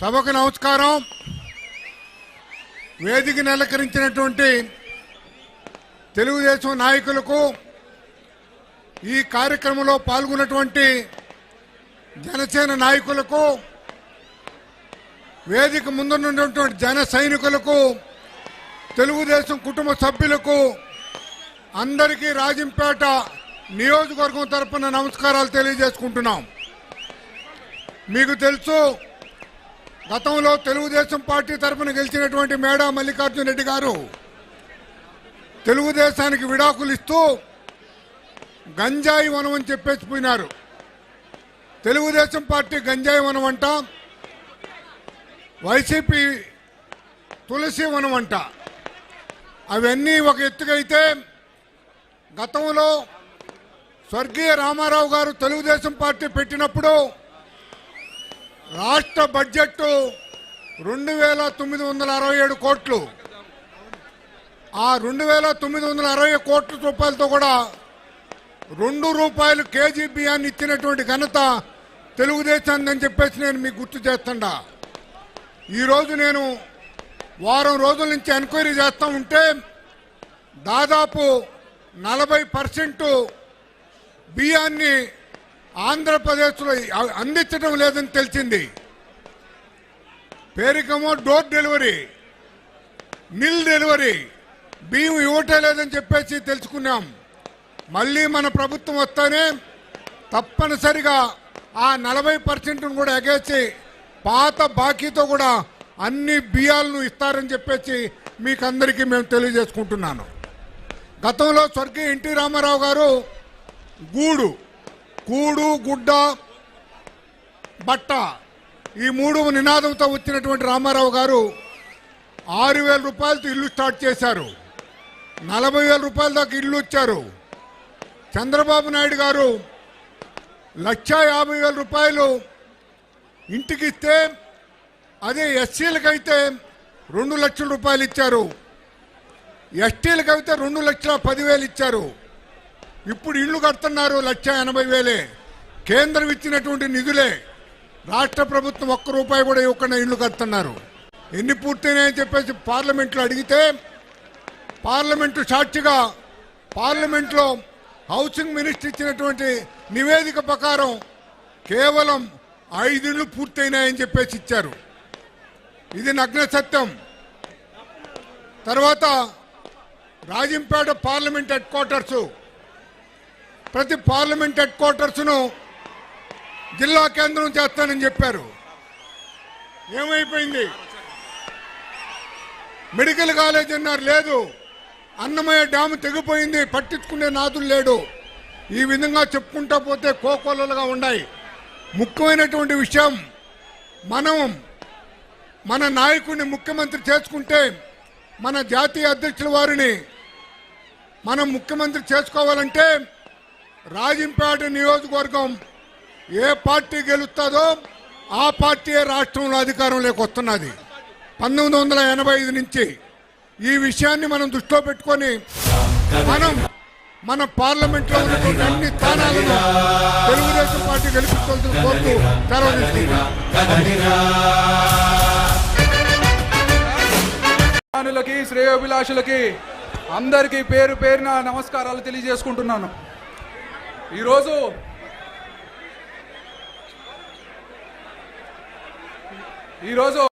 సభకు నమస్కారం. వేదిక నెలకరించినటువంటి తెలుగుదేశం నాయకులకు ఈ కార్యక్రమంలో పాల్గొన్నటువంటి జనసేన నాయకులకు వేదిక ముందున్నటువంటి జన సైనికులకు తెలుగుదేశం కుటుంబ సభ్యులకు అందరికీ రాజంపేట నియోజకవర్గం తరఫున నమస్కారాలు తెలియజేసుకుంటున్నాం. మీకు తెలుసు గతంలో తెలుగుదేశం పార్టీ తరపున గెలిచినటువంటి మేడా మల్లికార్జున రెడ్డి గారు తెలుగుదేశానికి విడాకులు ఇస్తూ గంజాయి వనం అని చెప్పేసి పోయినారు. తెలుగుదేశం పార్టీ గంజాయి వనం అంట వైసీపీ తులసి వనం అంట. అవన్నీ ఒక ఎత్తుకైతే గతంలో స్వర్గీయ రామారావు గారు తెలుగుదేశం పార్టీ పెట్టినప్పుడు రాష్ట్ర బడ్జెట్ రెండు వేల తొమ్మిది వందల అరవై ఏడు కోట్లు. ఆ రెండు వేల తొమ్మిది వందల అరవై కోట్ల రూపాయలతో కూడా రెండు రూపాయలు కేజీ బియ్యాన్ని ఇచ్చినటువంటి ఘనత తెలుగుదేశాన్ని అని చెప్పేసి నేను మీకు గుర్తు చేస్తుండా. ఈరోజు నేను వారం రోజుల నుంచి ఎంక్వైరీ చేస్తూ ఉంటే దాదాపు నలభై పర్సెంట్ బియ్యాన్ని ఆంధ్రప్రదేశ్లో అందించడం లేదని తెలిసింది. పేరికమో డోర్ డెలివరీ మిల్ డెలివరీ బియ్యం ఇవ్వటం లేదని చెప్పేసి తెలుసుకున్నాం. మళ్ళీ మన ప్రభుత్వం వస్తేనే తప్పనిసరిగా ఆ నలభై పర్సెంట్ను కూడా ఎగేసి పాత బాకీతో కూడా అన్ని బియ్యాలను ఇస్తారని చెప్పేసి మీకు అందరికీ మేము తెలియజేసుకుంటున్నాను. గతంలో స్వర్గీయ ఎన్టీ రామారావు గారు గూడు కూడు గుడ్డ బట్ట ఈ మూడు నినాదంతో వచ్చినటువంటి రామారావు గారు ఆరు వేల రూపాయలతో ఇల్లు స్టార్ట్ చేశారు. నలభై వేల రూపాయల దాకా ఇల్లు వచ్చారు. చంద్రబాబు నాయుడు గారు లక్ష యాభై వేల రూపాయలు ఇంటికి ఇస్తే అదే ఎస్సీలకైతే రెండు లక్షల రూపాయలు ఇచ్చారు. ఎస్టీలకైతే రెండు లక్షల పదివేలు ఇచ్చారు. ఇప్పుడు ఇల్లు కడుతున్నారు లక్ష ఎనభై వేలే. కేంద్రం ఇచ్చినటువంటి నిధులే. రాష్ట్ర ప్రభుత్వం ఒక్క రూపాయి కూడా ఇవ్వకుండా ఇల్లు కడుతున్నారు. ఎన్ని పూర్తయినాయని చెప్పేసి పార్లమెంట్లో అడిగితే పార్లమెంటు సాక్షిగా పార్లమెంట్లో హౌసింగ్ మినిస్టర్ ఇచ్చినటువంటి నివేదిక ప్రకారం కేవలం ఐదిళ్ళు పూర్తయినాయని చెప్పేసి ఇచ్చారు. ఇది నగ్న సత్యం. తర్వాత రాజంపేట పార్లమెంట్ హెడ్ క్వార్టర్స్. ప్రతి పార్లమెంట్ హెడ్ క్వార్టర్స్ను జిల్లా కేంద్రం చేస్తానని చెప్పారు. ఏమైపోయింది? మెడికల్ కాలేజ్ అన్నారు లేదు. అన్నమయ్య డ్యాము తెగిపోయింది పట్టించుకునే నాదులు లేడు. ఈ విధంగా చెప్పుకుంటా పోతే కోకోలలుగా ఉన్నాయి. ముఖ్యమైనటువంటి విషయం మనం మన నాయకుడిని ముఖ్యమంత్రి చేసుకుంటే మన జాతీయ అధ్యక్షుల వారిని మనం ముఖ్యమంత్రి చేసుకోవాలంటే రాజంపేట నియోజకవర్గం ఏ పార్టీ గెలుస్తుందో ఆ పార్టీ రాష్ట్రంలో అధికారంలోకి వస్తున్నది. పంతొమ్మిది వందల ఎనభై ఐదు నుంచి ఈ విషయాన్ని మనం దృష్టిలో పెట్టుకొని మనం మన పార్లమెంట్లో ఉన్నటువంటి అన్ని స్థానాలను తెలుగుదేశం పార్టీ గెలిపించుకోవాల్సిన కోరుతూ సెలవు శ్రేయోభిలాషులకి అందరికీ పేరు పేరున నమస్కారాలు తెలియజేసుకుంటున్నాను. ఈరోజు ఈరోజు